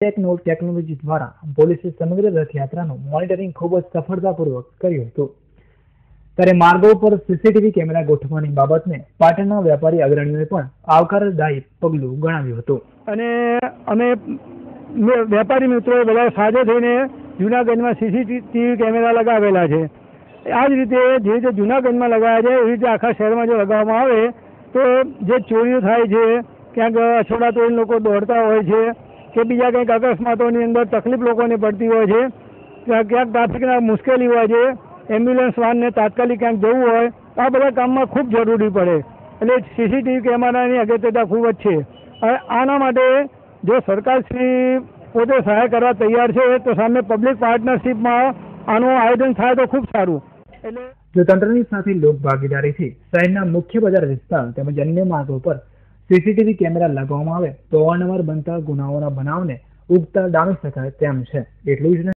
Techno technology દ્વારા પોલીસે સમગ્ર રથયાત્રાનું મોનિટરિંગ ખૂબ જ સફળતાપૂર્વક કર્યું હતું. ત્યારે માર્ગો પર સીસીટીવી કેમેરા ગોઠવવાની બાબતને પાટણના વેપારી અગ્રણીઓએ પણ આવકારદાયી પગલું ગણાવ્યું હતું. અને અમે વેપારી મિત્રોએ બધા સાથે થઈને જુનાગઢમાં સીસીટીવી કેમેરા લગાવેલા છે. આ જ રીતે જે રીતે જુનાગઢમાં લગાવ્યા છે, એવી રીતે આખા શહેરમાં જો લગાવવામાં આવે, તો જે ચોરીઓ થાય છે, ક્યાંક અછોડા તોડીને લોકો દોડતા હોય છે કે બીજા કંઈક અકસ્માતોની અંદર તકલીફ લોકોને પડતી હોય છે ક્યાંક ક્યાંક ટ્રાફિકના મુશ્કેલી હોય છે એમ્બ્યુલન્સ વાનને તાત્કાલિક ક્યાંક જવું હોય, આ બધા કામમાં ખૂબ જરૂરી પડે. એટલે સીસીટીવી કેમેરાની અગત્યતા ખૂબ જ છે. હવે આના માટે જો સરકારશ્રી પોતે સહાય કરવા તૈયાર છે, તો સામે પબ્લિક પાર્ટનરશિપમાં આનું આયોજન થાય તો ખૂબ સારું. એટલે તંત્રની સાથે લોક ભાગીદારીથી શહેરના મુખ્ય બજાર વિસ્તાર તેમજ અન્ય માર્ગો પર સીસીટીવી કેમેરા લગાવવામાં આવે તો અવારનવાર બનતા ગુનાઓના બનાવને ઉગતા ડામી શકાય તેમ છે. એટલું જ નહીં.